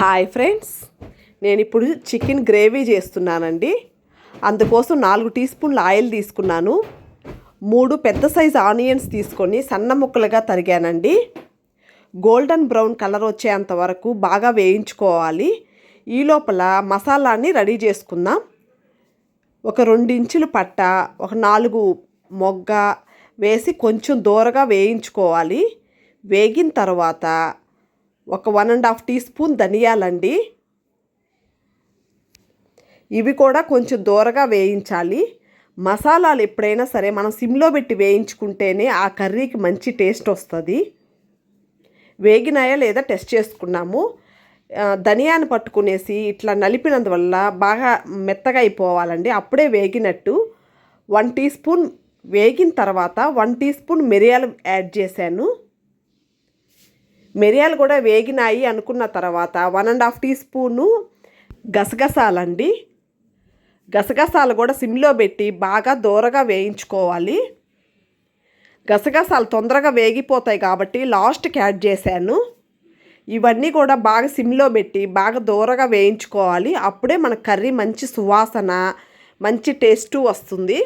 Hi friends నేను ఇప్పుడు chicken gravy చేస్తున్నానండి. అందుకోసం నాలుగు టీ స్పూన్ల ఆయిల్ తీసుకున్నాను. మూడు పెద్ద సైజ్ ఆనియన్స్ తీసుకొని సన్న ముక్కలుగా తరిగానండి. గోల్డెన్ బ్రౌన్ కలర్ వచ్చేంత వరకు బాగా వేయించుకోవాలి. ఈ లోపల మసాలాని రెడీ చేసుకుందాం. ఒక రెండు ఇంచులు పట్ట ఒక నాలుగు మొగ్గ వేసి కొంచెం దూరగా వేయించుకోవాలి. వేగిన తర్వాత ఒక one and half teaspoon ధనియాలండి. ఇవి కూడా కొంచెం దూరగా వేయించాలి. మసాలాలు ఎప్పుడైనా సరే మనం సిమ్లో పెట్టి వేయించుకుంటేనే ఆ కర్రీకి మంచి టేస్ట్ వస్తుంది. వేగినాయా లేదా టెస్ట్ చేసుకున్నాము. ధనియాన్ని పట్టుకునేసి ఇట్లా నలిపినందువల్ల బాగా మెత్తగా అయిపోవాలండి. అప్పుడే వేగినట్టు వన్ టీ స్పూన్ వేగిన తర్వాత వన్ టీ స్పూన్ మిరియాలు యాడ్ చేశాను. మిరియాలు కూడా వేగినాయి అనుకున్న తర్వాత one and half teaspoon గసగసాలండి. గసగసాలు కూడా సిమ్లో పెట్టి బాగా దూరగా వేయించుకోవాలి. గసగసాలు తొందరగా వేగిపోతాయి కాబట్టి లాస్ట్కి యాడ్ చేశాను. ఇవన్నీ కూడా బాగా సిమ్లో పెట్టి బాగా దూరగా వేయించుకోవాలి. అప్పుడే మన కర్రీ మంచి సువాసన మంచి టేస్ట్ వస్తుంది.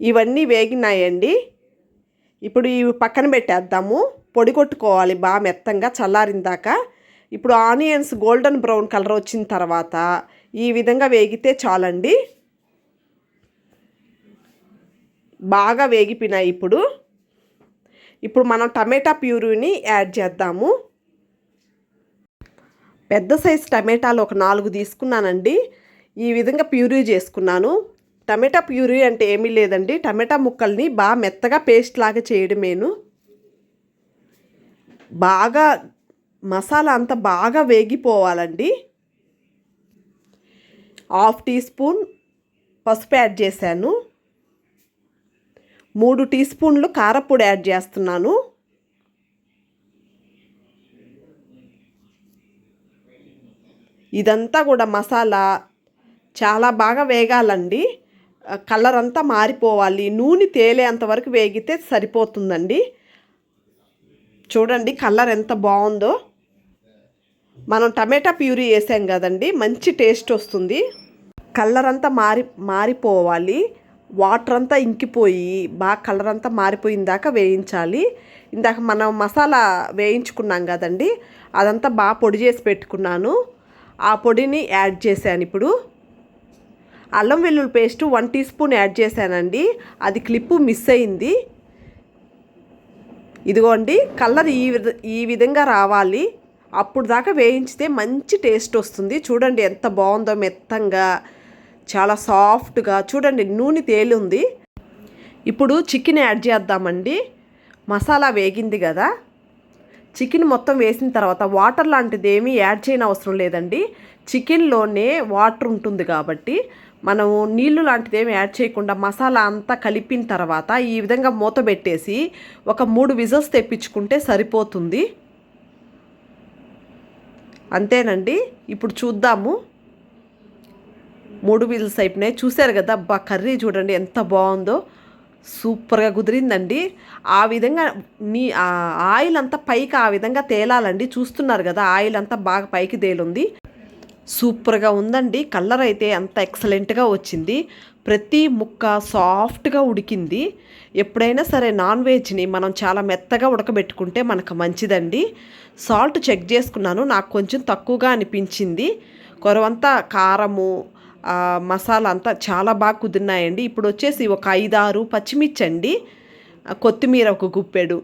ఇవన్నీ వేగినాయండి. ఇప్పుడు ఇవి పక్కన పెట్టేద్దాము. పొడి కొట్టుకోవాలి బాగా మెత్తంగా చల్లారిందాక. ఇప్పుడు ఆనియన్స్ గోల్డెన్ బ్రౌన్ కలర్ వచ్చిన తర్వాత ఈ విధంగా వేగితే చాలండి. బాగా వేగిపోయినాయి ఇప్పుడు. ఇప్పుడు మనం టమాటా ప్యూరీని యాడ్ చేద్దాము. పెద్ద సైజు టమాటాలు ఒక నాలుగు తీసుకున్నానండి. ఈ విధంగా ప్యూరీ చేసుకున్నాను. టమాటా ప్యూరీ అంటే ఏమీ లేదండి. టమాటా ముక్కల్ని బాగా మెత్తగా పేస్ట్ లాగా చేయడమేను. బాగా మసాలా అంతా బాగా వేగిపోవాలండి. హాఫ్ టీ స్పూన్ పసుపు యాడ్ చేశాను. మూడు టీ స్పూన్లు కారపొడి యాడ్ చేస్తున్నాను. ఇదంతా కూడా మసాలా చాలా బాగా వేగాలండి. కలర్ అంతా మారిపోవాలి. నూనె తేలేంత వరకు వేగితే సరిపోతుందండి. చూడండి కలర్ ఎంత బాగుందో. మనం టమాటా ప్యూరీ వేసాం కదండి మంచి టేస్ట్ వస్తుంది. కలర్ అంతా మారి మారిపోవాలి. వాటర్ అంతా ఇంకిపోయి బాగా కలర్ అంతా మారిపోయిన దాకా వేయించాలి. ఇందాక మనం మసాలా వేయించుకున్నాం కదండి అదంతా బాగా పొడి చేసి పెట్టుకున్నాను. ఆ పొడిని యాడ్ చేశాను ఇప్పుడు. అల్లం వెల్లుల్లి paste one teaspoon add చేశానండి. అది క్లిప్పు మిస్ అయింది. ఇదిగోండి కలర్ ఈ విధ ఈ విధంగా రావాలి. అప్పుడు దాకా వేయించితే మంచి టేస్ట్ వస్తుంది. చూడండి ఎంత బాగుందో మెత్తంగా చాలా సాఫ్ట్గా. చూడండి నూనె తేలుంది ఇప్పుడు చికెన్ యాడ్ చేద్దామండి. మసాలా వేగింది కదా. చికెన్ మొత్తం వేసిన తర్వాత వాటర్ లాంటిది ఏమీ యాడ్ చేయని అవసరం లేదండి. చికెన్లోనే వాటర్ ఉంటుంది కాబట్టి మనము నీళ్ళు లాంటిది ఏమి యాడ్ చేయకుండా మసాలా అంతా కలిపిన తర్వాత ఈ విధంగా మూత పెట్టేసి ఒక మూడు విజల్స్ తెప్పించుకుంటే సరిపోతుంది. అంతేనండి. ఇప్పుడు చూద్దాము. మూడు విజిల్స్ అయిపోయినాయి. చూశారు కదా అబ్బా కర్రీ చూడండి ఎంత బాగుందో. సూపర్గా కుదిరిందండి. ఆ విధంగా నీ ఆయిల్ అంతా పైకి ఆ విధంగా తేలాలండి. చూస్తున్నారు కదా ఆయిల్ అంతా బాగా పైకి తేలుంది. సూపర్గా ఉందండి. కలర్ అయితే అంత ఎక్సలెంట్గా వచ్చింది. ప్రతి ముక్క సాఫ్ట్గా ఉడికింది. ఎప్పుడైనా సరే నాన్ వెజ్ని మనం చాలా మెత్తగా ఉడకబెట్టుకుంటే మనకు మంచిదండి. సాల్ట్ చెక్ చేసుకున్నాను. నాకు కొంచెం తక్కువగా అనిపించింది. కొరవంతా కారము మసాలా అంతా చాలా బాగా కుదిరినాయండి. ఇప్పుడు వచ్చేసి ఒక ఐదారు పచ్చిమిర్చి అండి కొత్తిమీర ఒక గుప్పెడు.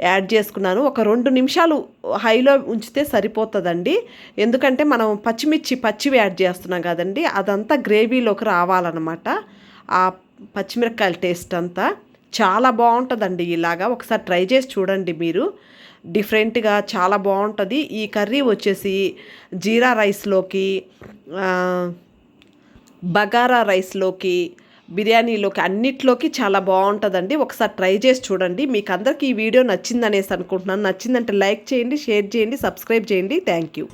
యాడ్ చేసుకున్నాను. ఒక రెండు నిమిషాలు హైలో ఉంచితే సరిపోతుందండి. ఎందుకంటే మనం పచ్చిమిర్చి పచ్చివి యాడ్ చేస్తున్నాం కదండి. అదంతా గ్రేవీలోకి రావాలన్నమాట. ఆ పచ్చిమిరపకాయల టేస్ట్ అంతా చాలా బాగుంటుందండి ఇలాగా. ఒకసారి ట్రై చేసి చూడండి మీరు. డిఫరెంట్గా చాలా బాగుంటుంది. ఈ కర్రీ వచ్చేసి జీరా రైస్లోకి బగారా రైస్లోకి బిర్యానీలోకి అన్నిట్లోకి చాలా బాగుంటుందండి. ఒకసారి ట్రై చేసి చూడండి. మీకు అందరికీ ఈ వీడియో నచ్చిందనేసి అనుకుంటున్నాను. నచ్చిందంటే లైక్ చేయండి షేర్ చేయండి సబ్స్క్రైబ్ చేయండి. Thank you.